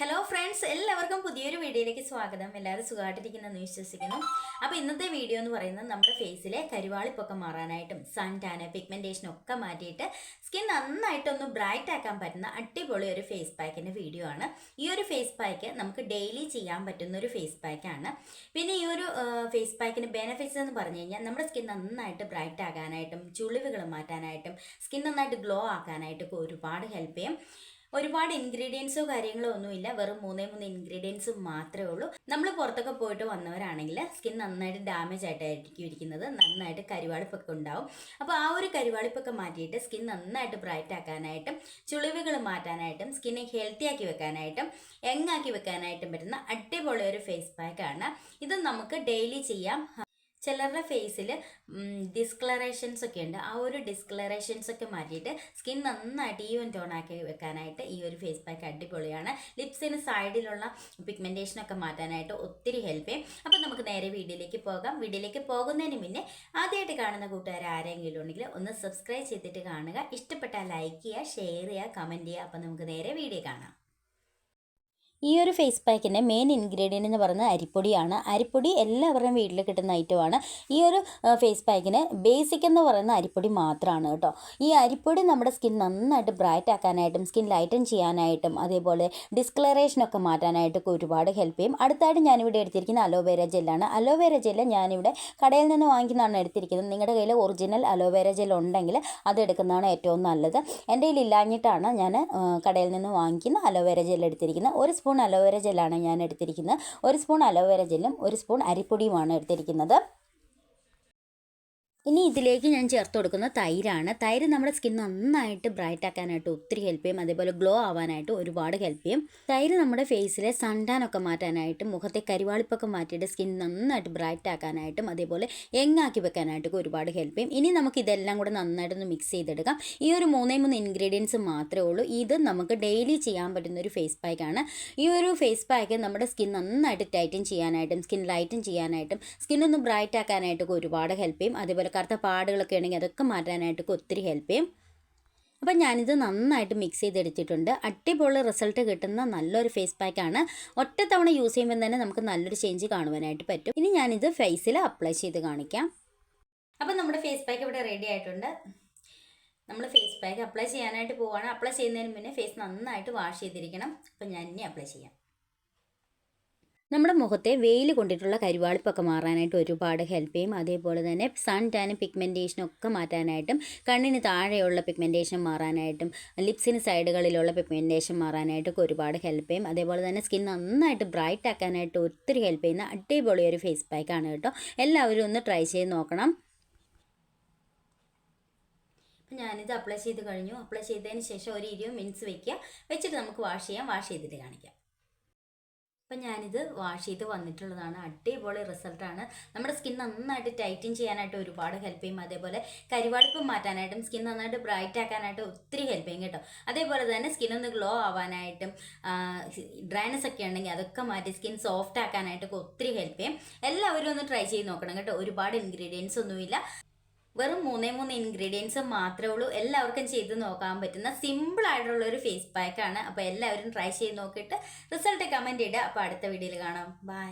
Hello friends എല്ലാവർക്കും പുതിയൊരു വീഡിയോയിലേക്ക് സ്വാഗതം. എല്ലാവരും സുഖമായിട്ടിരിക്കുന്നെന്ന് വിശ്വസിക്കുന്നു. അപ്പോൾ ഇന്നത്തെ വീഡിയോ എന്ന് പറയുന്നത് നമ്മുടെ ഫേസിലെ കരുവാളിപ്പൊക്കെ മാറാനായിട്ടും സൺ ടാന് പിഗ്മെന്റേഷൻ ഒക്കെ മാറ്റിയിട്ട് സ്കിൻ നന്നായിട്ടൊന്ന് ബ്രൈറ്റ് ആക്കാൻ പറ്റുന്ന അടിപൊളി ഒരു ഫേസ് പാക്കിന്റെ വീഡിയോ ആണ്. ഈ ഒരു ഫേസ് പാക്ക് നമുക്ക് ഡെയിലി ചെയ്യാൻ പറ്റുന്ന ഒരു ഫേസ് പാക്കാണ് പിന്നെ ഈ ഒരു ഫേസ് പാക്കിന് ബെനിഫിറ്റ്സ് എന്ന് പറഞ്ഞു കഴിഞ്ഞാൽ നമ്മുടെ സ്കിൻ നന്നായിട്ട് ബ്രൈറ്റ് ആകാനായിട്ടും ചുളിവുകൾ മാറ്റാനായിട്ടും സ്കിൻ നന്നായിട്ട് ഗ്ലോ ആക്കാനായിട്ടൊക്കെ ഒരുപാട് ഹെൽപ്പ് ചെയ്യും. ഒരുപാട് ഇൻഗ്രീഡിയൻസോ കാര്യങ്ങളോ ഒന്നുമില്ല. വെറും മൂന്നേ മൂന്ന് ഇൻഗ്രീഡിയൻസ് മാത്രമേ ഉള്ളൂ. നമ്മൾ പുറത്തൊക്കെ പോയിട്ട് വന്നവരാണെങ്കിൽ സ്കിൻ നന്നായിട്ട് ഡാമേജ് ആയിട്ടായിരിക്കും ഇരിക്കുന്നത് നന്നായിട്ട് കരുവാളിപ്പൊക്കെ ഉണ്ടാവും. അപ്പോൾ ആ ഒരു കരുവാളിപ്പൊക്കെ മാറ്റിയിട്ട് സ്കിൻ നന്നായിട്ട് ബ്രൈറ്റ് ആക്കാനായിട്ടും ചുളിവുകൾ മാറ്റാനായിട്ടും സ്കിന്നെ ഹെൽത്തി ആക്കി വെക്കാനായിട്ടും യങ്ങാക്കി വെക്കാനായിട്ടും പറ്റുന്ന അടിപൊളി ഒരു ഫേസ് പാക്കാണ് ഇത് നമുക്ക് ഡെയിലി ചെയ്യാം. ചിലരുടെ ഫേസിൽ ഡിസ്ക്ലറേഷൻസ് ഒക്കെ ഉണ്ട്. ആ ഒരു ഡിസ്ക്ലറേഷൻസ് ഒക്കെ മാറ്റിയിട്ട് സ്കിൻ നന്നായിട്ട് ഈവൻ ടോൺ ആക്കി വെക്കാനായിട്ട് ഈ ഒരു ഫേസ് പാക്ക് അടിപൊളിയാണ്. ലിപ്സിന് സൈഡിലുള്ള പിഗ്മെന്റേഷൻ ഒക്കെ മാറ്റാനായിട്ട് ഒത്തിരി ഹെൽപ്പ് ചെയ്യും. അപ്പോൾ നമുക്ക് നേരെ വീഡിയോയിലേക്ക് പോകാം. വീഡിയോയിലേക്ക് പോകുന്നതിന് മുന്നേ ആദ്യമായിട്ട് കാണുന്ന കൂട്ടുകാർ ആരെങ്കിലും ഉണ്ടെങ്കിൽ ഒന്ന് സബ്സ്ക്രൈബ് ചെയ്തിട്ട് കാണുക. ഇഷ്ടപ്പെട്ടാൽ ലൈക്ക് ചെയ്യുക ഷെയർ ചെയ്യുക കമന്റ് ചെയ്യുക. അപ്പോൾ നമുക്ക് നേരെ വീഡിയോ കാണാം. ഈ ഒരു ഫേസ് പാക്കിന്റെ മെയിൻ ഇൻഗ്രീഡിയന്റ് എന്ന് പറയുന്നത് അരിപ്പൊടിയാണ്. അരിപ്പൊടി എല്ലാവരുടെയും വീട്ടിൽ കിട്ടുന്ന ഐറ്റമാണ് ഈ ഒരു ഫേസ് പാക്കിന് ബേസിക് എന്ന് പറയുന്ന അരിപ്പൊടി മാത്രമാണ് കേട്ടോ. ഈ അരിപ്പൊടി നമ്മുടെ സ്കിൻ നന്നായിട്ട് ബ്രൈറ്റ് ആക്കാനായിട്ടും സ്കിൻ ലൈറ്റൻ ചെയ്യാനായിട്ടും അതേപോലെ ഡിസ്ക്ലറേഷനൊക്കെ മാറ്റാനായിട്ടൊക്കെ ഒരുപാട് ഹെൽപ്പ് ചെയ്യും. അടുത്തായിട്ട് ഞാനിവിടെ എടുത്തിരിക്കുന്ന അലോവേര ജെല്ലാണ് അലോവേര ജെല്ല് ഞാനിവിടെ കടയിൽ നിന്ന് വാങ്ങിക്കുന്നതാണ് എടുത്തിരിക്കുന്നത്. നിങ്ങളുടെ കയ്യിൽ ഒറിജിനൽ അലോവേര ജെൽ ഉണ്ടെങ്കിൽ അത് എടുക്കുന്നതാണ് ഏറ്റവും നല്ലത്. എന്റെ കയ്യിൽ ഇല്ലാഞ്ഞിട്ടാണ് ഞാൻ കടയിൽ നിന്ന് വാങ്ങിക്കുന്ന അലോവേര ജെൽ എടുത്തിരിക്കുന്നത്. ഒരു സ്പൂൺ അലോവേര ജെല്ലാണ് ഞാൻ എടുത്തിരിക്കുന്നത്. ഒരു സ്പൂൺ അലോവേര ജെല്ലും ഒരു സ്പൂൺ അരിപ്പൊടിയുമാണ് എടുത്തിരിക്കുന്നത്. ഇനി ഇതിലേക്ക് ഞാൻ ചേർത്ത് കൊടുക്കുന്ന തൈരാണ്. തൈര് നമ്മുടെ സ്കിൻ നന്നായിട്ട് ബ്രൈറ്റ് ആക്കാനായിട്ട് ഒത്തിരി ഹെൽപ്പ് ചെയ്യും. അതേപോലെ ഗ്ലോ ആവാനായിട്ട് ഒരുപാട് ഹെൽപ്പ് ചെയ്യും. തൈര് നമ്മുടെ ഫേസിലെ സണ്ടാനൊക്കെ മാറ്റാനായിട്ട് മുഖത്തെ കരിവാളിപ്പൊക്കെ മാറ്റിയിട്ട് സ്കിൻ നന്നായിട്ട് ബ്രൈറ്റ് ആക്കാനായിട്ടും അതേപോലെ യങ്ങാക്കി വെക്കാനായിട്ടൊക്കെ ഒരുപാട് ഹെൽപ്പ് ചെയ്യും. ഇനി നമുക്ക് ഇതെല്ലാം കൂടെ നന്നായിട്ടൊന്ന് മിക്സ് ചെയ്തെടുക്കാം. ഈ ഒരു മൂന്നേ മൂന്ന് ഇൻഗ്രീഡിയൻസ് മാത്രമേ ഉള്ളൂ. ഇത് നമുക്ക് ഡെയിലി ചെയ്യാൻ പറ്റുന്ന ഒരു ഫേസ് പാക്കാണ് ഈ ഒരു ഫേസ് പാക്ക് നമ്മുടെ സ്കിൻ നന്നായിട്ട് ടൈറ്റൻ ചെയ്യാനായിട്ടും സ്കിൻ ലൈറ്റൻ ചെയ്യാനായിട്ടും സ്കിൻ ഒന്ന് ബ്രൈറ്റ് ആക്കാനായിട്ടൊക്കെ ഒരുപാട് ഹെൽപ്പ് ചെയ്യും. അതേപോലെ കറുത്ത പാടുകളൊക്കെ ഉണ്ടെങ്കിൽ അതൊക്കെ മാറ്റാനായിട്ടൊക്കെ ഒത്തിരി ഹെൽപ്പ് ചെയ്യും. അപ്പം ഞാനിത് നന്നായിട്ട് മിക്സ് ചെയ്തെടുത്തിട്ടുണ്ട്. അടിപൊളി റിസൾട്ട് കിട്ടുന്ന നല്ലൊരു ഫേസ് പാക്കാണ് ഒറ്റത്തവണ തവണ യൂസ് ചെയ്യുമ്പോൾ തന്നെ നമുക്ക് നല്ലൊരു ചേഞ്ച് കാണുവാനായിട്ട് പറ്റും. ഇനി ഞാനിത് ഫേസിൽ അപ്ലൈ ചെയ്ത് കാണിക്കാം. അപ്പം നമ്മുടെ ഫേസ് പാക്ക് ഇവിടെ റെഡി ആയിട്ടുണ്ട്. നമ്മൾ ഫേസ് പാക്ക് അപ്ലൈ ചെയ്യാനായിട്ട് പോവുകയാണ് അപ്ലൈ ചെയ്യുന്നതിന് മുന്നേ ഫേസ് നന്നായിട്ട് വാഷ് ചെയ്തിരിക്കണം. അപ്പം ഞാൻ ഇനി അപ്ലൈ ചെയ്യാം. നമ്മുടെ മുഖത്തെ വെയിൽ കൊണ്ടിട്ടുള്ള കരുവാളിപ്പൊക്കെ മാറാനായിട്ട് ഒരുപാട് ഹെൽപ്പ് ചെയ്യും. അതേപോലെ തന്നെ സൺ ടാനും പിഗ്മെന്റേഷനും ഒക്കെ മാറ്റാനായിട്ടും കണ്ണിന് താഴെയുള്ള പിഗ്മെന്റേഷൻ മാറാനായിട്ടും ലിപ്സിന് സൈഡുകളിലുള്ള പിഗ്മെന്റേഷൻ മാറാനായിട്ടൊക്കെ ഒരുപാട് ഹെൽപ്പ് ചെയ്യും. അതേപോലെ തന്നെ സ്കിൻ നന്നായിട്ട് ബ്രൈറ്റ് ആക്കാനായിട്ട് ഒത്തിരി ഹെൽപ്പ് ചെയ്യുന്ന അടിപൊളി ഒരു ഫേസ് പാക്കാണ് കേട്ടോ. എല്ലാവരും ഒന്ന് ട്രൈ ചെയ്ത് നോക്കണം. ഞാനിത് അപ്ലൈ ചെയ്ത് കഴിഞ്ഞു. അപ്ലൈ ചെയ്തതിന് ശേഷം ഒരു ഇരുപത് മിനിറ്റ്സ് വെക്കുക. വെച്ചിട്ട് നമുക്ക് വാഷ് ചെയ്യാം. വാഷ് ചെയ്തിട്ട് കാണിക്കാം. അപ്പം ഞാനിത് വാഷ് ചെയ്ത് വന്നിട്ടുള്ളതാണ്. അടിപൊളി റിസൾട്ടാണ് നമ്മുടെ സ്കിൻ നന്നായിട്ട് ടൈറ്റൻ ചെയ്യാനായിട്ട് ഒരുപാട് ഹെൽപ്പ് ചെയ്യും. അതേപോലെ കരിവാളിപ്പ് മാറ്റാനായിട്ടും സ്കിൻ നന്നായിട്ട് ബ്രൈറ്റ് ആക്കാനായിട്ട് ഒത്തിരി ഹെൽപ്പ് ചെയ്യും കേട്ടോ. അതേപോലെ തന്നെ സ്കിൻ ഒന്ന് ഗ്ലോ ആവാനായിട്ടും ഡ്രൈനസ് ഒക്കെ ഉണ്ടെങ്കിൽ അതൊക്കെ മാറ്റി സ്കിൻ സോഫ്റ്റ് ആക്കാനായിട്ടൊക്കെ ഒത്തിരി ഹെൽപ്പ് ചെയ്യും. എല്ലാവരും ഒന്ന് ട്രൈ ചെയ്ത് നോക്കണം കേട്ടോ. ഒരുപാട് ഇൻഗ്രീഡിയൻസ് ഒന്നുമില്ല. വെറും മൂന്നേ മൂന്ന് ഇൻഗ്രീഡിയൻസ് മാത്രമേ ഉള്ളൂ എല്ലാവർക്കും ചെയ്ത് നോക്കാൻ പറ്റുന്ന സിമ്പിൾ ആയിട്ടുള്ള ഒരു ഫേസ് പാക്ക് ആണ്. അപ്പോൾ എല്ലാവരും ട്രൈ ചെയ്ത് നോക്കിയിട്ട് റിസൾട്ട് കമന്റ് ഇടുക. അപ്പോൾ അടുത്ത വീഡിയോയിൽ കാണാം. ബൈ